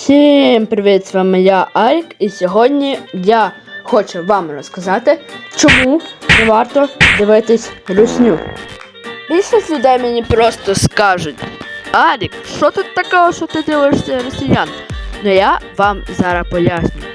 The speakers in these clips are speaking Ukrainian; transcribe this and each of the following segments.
Всім привіт! З вами я Арік, і сьогодні я хочу вам розказати, чому не варто дивитись русню. Більшість людей мені просто скажуть: Арік, що тут такого, що ти дивишся росіян? Ну я вам зараз поясню.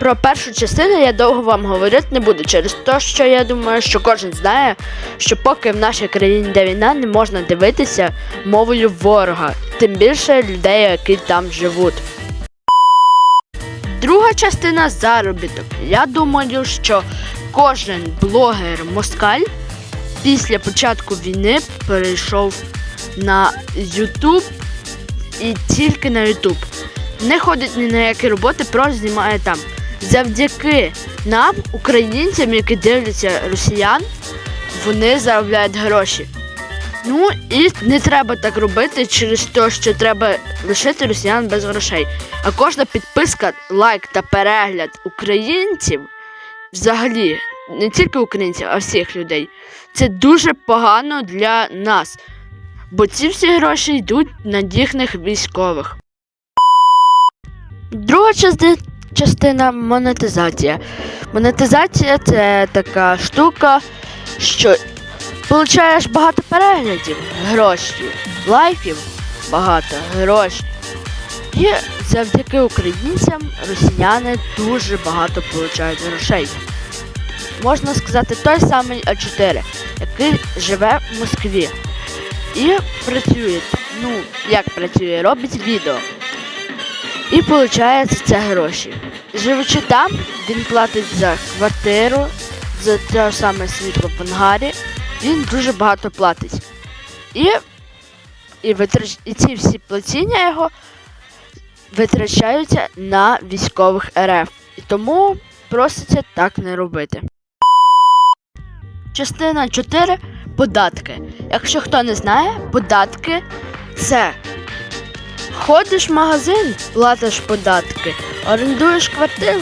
Про першу частину я довго вам говорити не буду через те, що я думаю, що кожен знає, що поки в нашій країні йде війна, не можна дивитися мовою ворога, тим більше людей, які там живуть. Друга частина заробіток. Я думаю, що кожен блогер Москаль після початку війни перейшов на YouTube і тільки на YouTube. Не ходить ні на які роботи, просто знімає там. Завдяки нам, українцям, які дивляться росіян, вони заробляють гроші. Ну і не треба так робити через те, що треба лишити росіян без грошей. А кожна підписка, лайк та перегляд українців, взагалі, не тільки українців, а всіх людей, це дуже погано для нас. Бо ці всі гроші йдуть на їхніх військових. Друга частина частина монетизація. Монетизація це така штука, що получаєш багато переглядів, гроші, лайків, багато грошей. І завдяки українцям росіяни дуже багато получають грошей. Можна сказати, той самий А4, який живе в Москві. І працює, ну, як працює, робить відео. І виходить це гроші. Живучи там, він платить за квартиру, за те саме світло в ангарі, він дуже багато платить. І, і, витрач... і ці всі платіння його витрачаються на військових РФ. І тому проситься так не робити. Частина 4 податки. Якщо хто не знає, податки це Ходиш в магазин, платиш податки, орендуєш квартиру,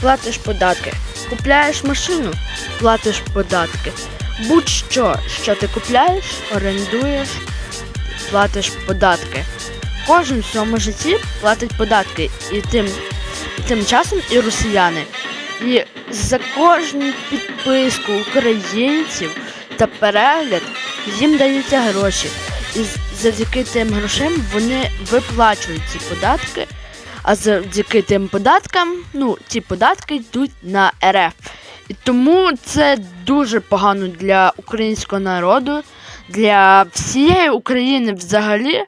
платиш податки, купляєш машину, платиш податки. Будь-що, що ти купляєш, орендуєш, платиш податки. Кожен в своєму житті платить податки. І тим, тим часом і росіяни. І за кожну підписку українців та перегляд їм даються гроші. І завдяки тим грошам вони виплачують ці податки, а завдяки тим податкам, ну, ці податки йдуть на РФ. І тому це дуже погано для українського народу, для всієї України взагалі.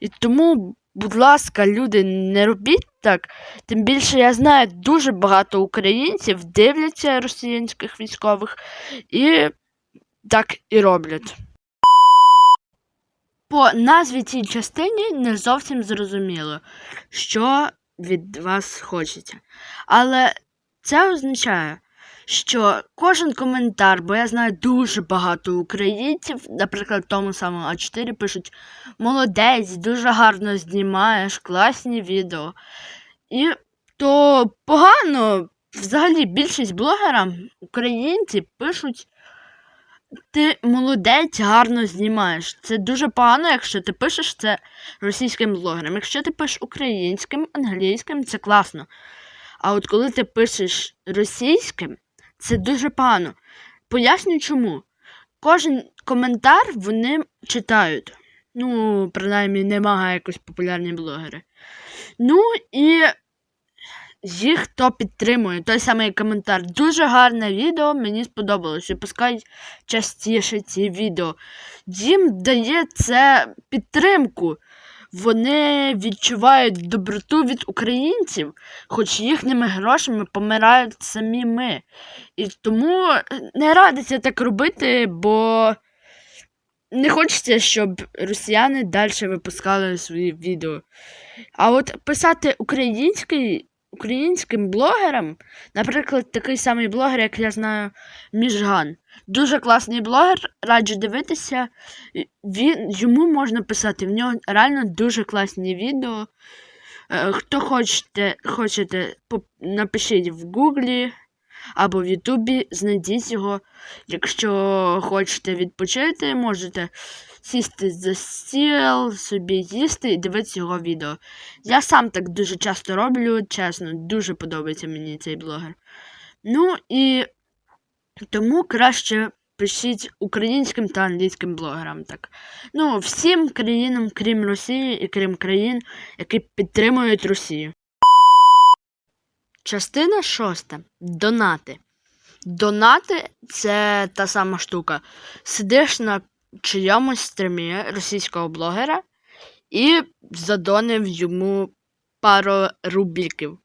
І тому, будь ласка, люди, не робіть так. Тим більше я знаю, дуже багато українців дивляться росіянських військових і так і роблять. По назві цій частині не зовсім зрозуміло, що від вас хочеться. Але це означає, що кожен коментар, бо я знаю дуже багато українців, наприклад, тому самому А4 пишуть молодець, дуже гарно знімаєш, класні відео. І то погано, взагалі, більшість блогерам, українці пишуть ти молодець, гарно знімаєш. Це дуже погано, якщо ти пишеш це російським блогерам. Якщо ти пишеш українським, англійським, це класно. А от коли ти пишеш російським, це дуже погано. Поясню чому. Кожен коментар вони читають. Ну, принаймні, немає якось популярні блогери. Ну і їх хто підтримує. Той самий коментар. Дуже гарне відео, мені сподобалось. Випускають частіше ці відео. Їм дає це підтримку. Вони відчувають доброту від українців, хоч їхніми грошами помирають самі ми. І тому не радиться так робити, бо не хочеться, щоб росіяни далі випускали свої відео. А от писати український українським блогерам, наприклад, такий самий блогер, як я знаю, Міжган. Дуже класний блогер, раджу дивитися. Він, Йому можна писати, в нього реально дуже класні відео. Е, хто хочете, хочете, напишіть в Гуглі або в Ютубі, знайдіть його. Якщо хочете відпочити, можете сісти за стіл, собі їсти і дивитися його відео. Я сам так дуже часто роблю, чесно, дуже подобається мені цей блогер. Ну і тому краще пишіть українським та англійським блогерам. Так. Ну, всім країнам, крім Росії і крім країн, які підтримують Росію. Частина шоста. Донати. Донати це та сама штука. Сидиш на чийомусь стрімі російського блогера і задонив йому пару рубіків.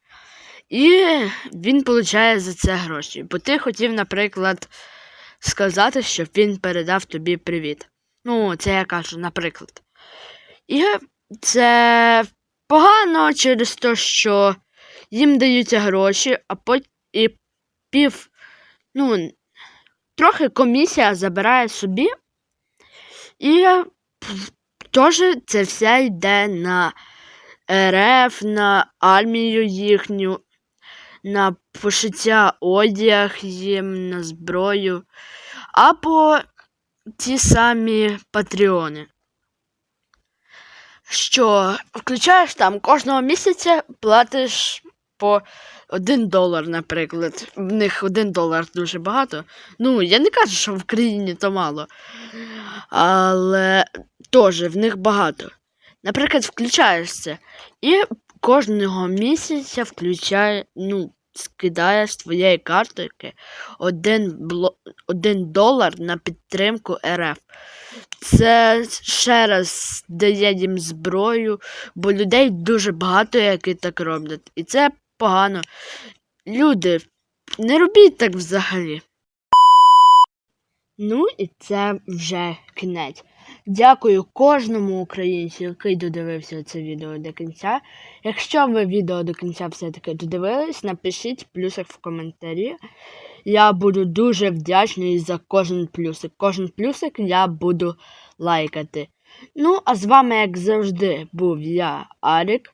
І він получає за це гроші. Бо ти хотів, наприклад, сказати, щоб він передав тобі привіт. Ну, це я кажу, наприклад. І це погано через те, що їм даються гроші, а потім пів, ну, трохи комісія забирає собі. І теж це все йде на РФ, на армію їхню, на пошиття одяг їм, на зброю, або ті самі патреони. Що включаєш там кожного місяця платиш по 1 долар, наприклад. В них 1 долар дуже багато. Ну, я не кажу, що в країні то мало. Але теж в них багато. Наприклад, включаєш це. І кожного місяця включає, ну, скидаєш з твоєї картки 1, бло... 1 долар на підтримку РФ. Це ще раз дає їм зброю, бо людей дуже багато, які так роблять. І це погано. Люди, не робіть так взагалі. Ну і це вже кінець. Дякую кожному українцю, який додивився це відео до кінця. Якщо ви відео до кінця все-таки додивились, напишіть плюсик в коментарі. Я буду дуже вдячний за кожен плюсик. Кожен плюсик я буду лайкати. Ну, а з вами, як завжди, був я, Арік,